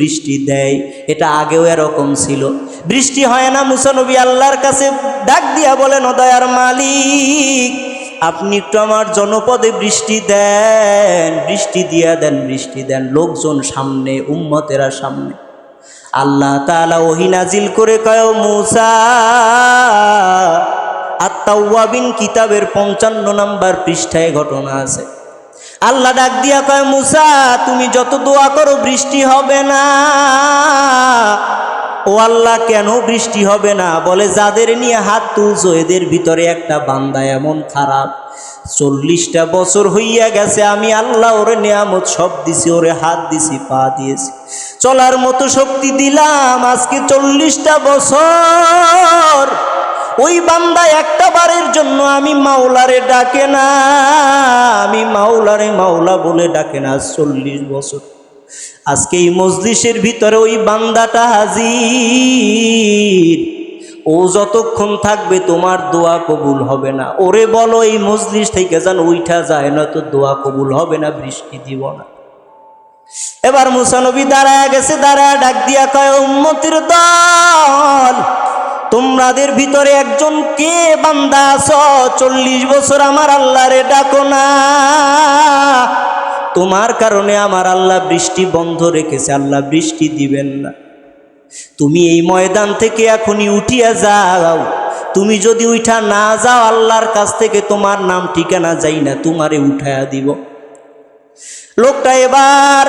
বৃষ্টি দেয়, এটা আগেও এরকম ছিল। বৃষ্টি হয় না মুসানবী আল্লাহর কাছে ডাক দিয়া বলেন দয়ার মালিক, আপনি একটু আমার জনপদে বৃষ্টি দেন, বৃষ্টি দিয়া দেন, বৃষ্টি দেন, লোকজন সামনে, উম্মতেরা সামনে। আল্লাহ তাআলা ওহি নাজিল করে কয় মুসা আত্মাউয়াবিন কিতাবের পঞ্চান্ন নাম্বার পৃষ্ঠায় ঘটনা আছে। আল্লাহ ডাক দিয়া কয়, মুসা, তুমি যত দোয়া করো বৃষ্টি হবে না। ও আল্লাহ, কেন বৃষ্টি হবে না? বলে, যাদের নিয়ে হাত তুলছো, এদের ভিতরে একটা বান্দা এমন খারাপ। চল্লিশটা বছর হইয়া গেছে, আমি আল্লাহ ওরে নিয়ামত সব দিছি, ওরে হাত দিছি, পা দিয়েছি। চলার মতো শক্তি দিলাম, আজকে চল্লিশটা বছর। ওই বান্দা একটা বারের জন্য আমি মাওলারে ডাকে না। মাওলারে মাওলা বলে ডাকে না চল্লিশ বছর। আজকে এই মজলিসের ভিতরে ওই বান্দাটা হাজির। ও যতক্ষণ থাকবে তোমার দোয়া কবুল হবে না। ওরে বলো, এই মজলিস থেকে যেন উইঠা যায় না তো দোয়া কবুল হবে না, বৃষ্টি দিব না। এবার মুসানবী দাঁড়ায় গেছে, দাঁড়ায় ডাক দিয়া কয় উন্মতির দল তোমাদের ভিতরে একজন কে বান্দা আছ? চল্লিশ বছর আমার আল্লাহরে ডাকো না। তোমার কারণে আমার আল্লাহ বৃষ্টি বন্ধ রেখেছে, আল্লাহ বৃষ্টি দিবেন না। তুমি এই ময়দান থেকে এখনই উঠিয়া যাও। তুমি যদি উঠা না যাও, আল্লাহর কাছ থেকে তোমার নাম ঠিকানা যাই না, তোমারে উঠায়া দিব। লোকটা এবার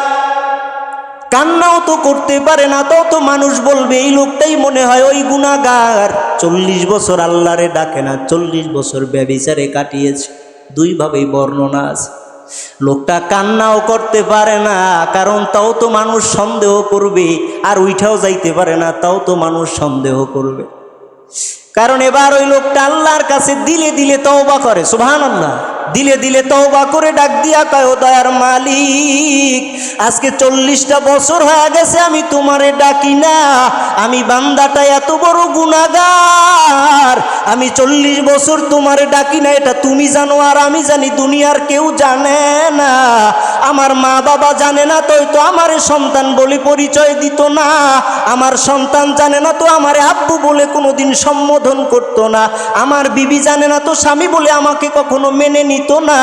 কান্নাও তো করতে পারে না তাও তো মানুষ বলবে, এই লোকটাই মনে হয় ওই গুণাগার চল্লিশ বছর আল্লাহরে ডাকে না, চল্লিশ বছর ব্যবিচারে কাটিয়েছে। দুইভাবেই বর্ণনা আছে। লোকটা কান্নাও করতে পারে না, কারণ তাও তো মানুষ সন্দেহ করবে, আর উইঠাও যাইতে পারে না, তাও তো মানুষ সন্দেহ করবে। কারণ এবার ওই লোকটা আল্লাহর কাছে দিলে দিলে তওবা করে সুবহান আল্লাহ দিলে দিলে তওবা করে ডাক দিয়া কয় দয়ার মালিক, আজকে চল্লিশটা বছর হয়ে গেছে আমি তোমারে ডাকি না। আমি বান্দাটা এত বড় গুণাগার আমি চল্লিশ বছর তোমারে ডাকি না, এটা তুমি জানো আর আমি জানি দুনিয়ার কেউ জানে না। আমার মা বাবা জানে না তো তো আমার সন্তান বলে পরিচয় দিত না। আমার সন্তান জানে না, তো আমার আব্বু বলে কোনোদিন সম্বোধন করত না। আমার বিবি জানে না, তো স্বামী বলে আমাকে কখনো মেনে নিত না।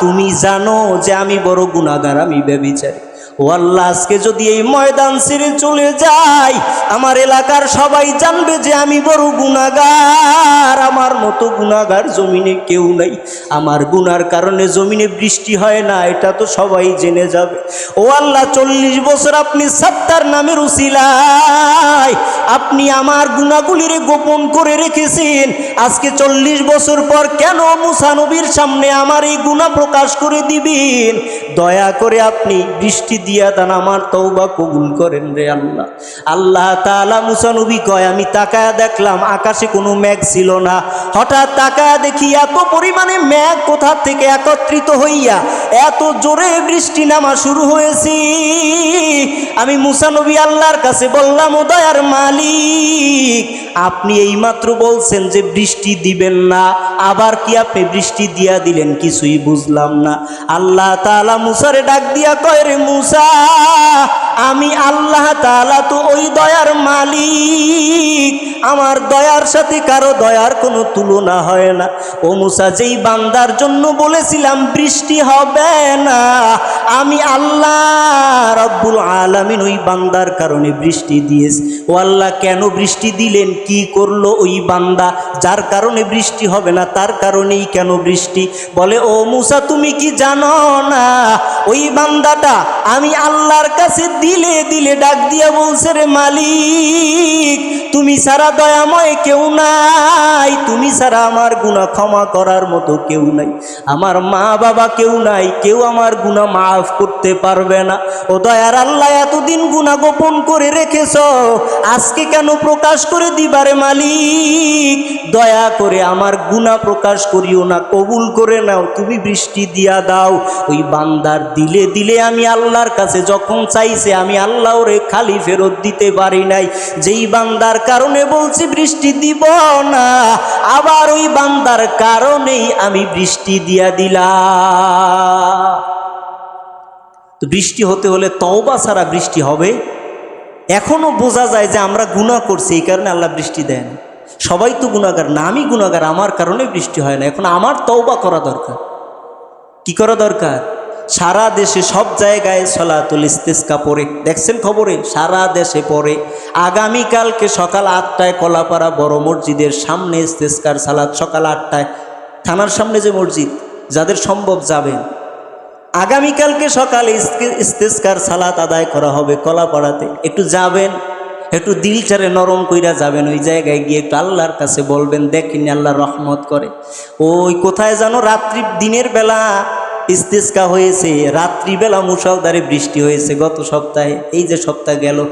তুমি জানো যে আমি বড় গুণাগার আমি বেবিচারি ও আল্লাহ, আজকে যদি এই ময়দান ছেড়ে চলে যাই, আমার এলাকার সবাই জানবে যে আমি বড় গুণাগার আমার মতো গুণাগার জমিনে কেউ নাই। আমার গুনার কারণে জমিনে বৃষ্টি হয় না, এটা তো সবাই জেনে যাবে। ও আল্লাহ, চল্লিশ বছর আপনি সত্তার নামের উসিলায়, আপনি আমার গুণাগুলিরে গোপন করে রেখেছেন। আজকে চল্লিশ বছর পর কেন মুসানবীর সামনে আমার এই গুণা প্রকাশ করে দিবেন? দয়া করে আপনি বৃষ্টি দিয়া দেন আমার তৌবা কবুল করেন রে আল্লাহ। আল্লাহ তাআলা মুসানবী কয়, আমি তাকায়া দেখলাম আকাশে কোনো মেঘ ছিল না। হঠাৎ তাকায়া দেখি এত পরিমাণে মেঘ কোথা থেকে একত্রিত হইয়া এত জোরে বৃষ্টি নামা শুরু হয়েছি। আমি মুসানবী আল্লাহর কাছে বললাম, ও দয়ার মালিক আপনি এইমাত্র বলছেন যে বৃষ্টি দিবেন না, আবার কি আপনি বৃষ্টি দিয়া দিলেন? কিছুই বুঝলাম না। আল্লাহ তালা মুসারে ডাক দিয়া কয়, রে মুসা আমি আল্লাহ তালা তো ওই দয়ার মালিক। আমার দয়ার সাথে কারও দয়ার কোনো তুলনা হয় না। ও মুসা, যেই বান্দার জন্য বলেছিলাম বৃষ্টি হবে না, আমি আল্লাহ রব্বুল আলামিন ওই বান্দার কারণে বৃষ্টি দিয়েছে। ও আল্লাহ, কেন বৃষ্টি দিলেন? কি করল ওই বান্দা? যার কারণে বৃষ্টি হবে না, তার কারণেই কেন বৃষ্টি? বলে, ও মুসা, তুমি কি জানো না? ওই বান্দাটা আমি আল্লাহর কাছে দিলে দিলে ডাক দিয়া বলছে রে মালিক তুমি সারা দয়াময় কেউ নাই। তুমি ছাড়া আমার গুণা ক্ষমা করার মতো কেউ নাই। আমার মা বাবা কেউ নাই। কেউ আমার গুণা মাফ করতে পারবে না। ও দয়ার আল্লাহ, এতদিন গুণা গোপন করে রেখেছ। আজকে কেন প্রকাশ করে দিবারে মালিক? দয়া করে আমার গুণা প্রকাশ করিও না, কবুল করে নাও। তুমি বৃষ্টি দিয়া দাও। ওই বান্দার দিলে দিলে আমি আল্লাহর কাছে যখন চাইছে, আমি আল্লাহ ওরে খালি ফেরত দিতে পারি নাই। যেই বান্দার কারণে বলছি বৃষ্টি দিব না। আবার ওই বান্দার কারণেই আমি বৃষ্টি দিয়া দিলাম। তো বৃষ্টি হতে হলে তওবা ছাড়া বৃষ্টি হবে? এখনও বোঝা যায় যে আমরা গুণা করছি, এই কারণে আল্লাহ বৃষ্টি দেন। সবাই তো গুণাগার না, আমি গুণাগার আমার কারণে বৃষ্টি হয় না। এখন আমার তওবা করা দরকার। কি করা দরকার? সারা দেশে সব জায়গায় সলাতুল ইস্তেস্কা পড়ে। দেখছেন খবরে? সারা দেশে পড়ে। আগামীকালকে সকাল আটটায় কলাপাড়া বড় মসজিদের সামনে ইস্তেস্কার সালাদ সকাল আটটায়। থানার সামনে যে মসজিদ, যাদের সম্ভব যাবেন। আগামীকালকে সকালে ইস্তে- ইস্তেস্কার সালাত আদায় করা হবে কলাপাড়াতে। একটু যাবেন, একটু দিলটারে নরম কইরা যাবেন। ওই জায়গায় গিয়ে একটু আল্লাহর কাছে বলবেন, দেখিনি আল্লাহ রহমত করে। ওই কোথায় জানো? রাত্রি দিনের বেলা ইস্তেস্কা হয়েছে রাত্রিবেলা মুসলধারে বৃষ্টি হয়েছে গত সপ্তাহে এই যে সপ্তাহ গেল।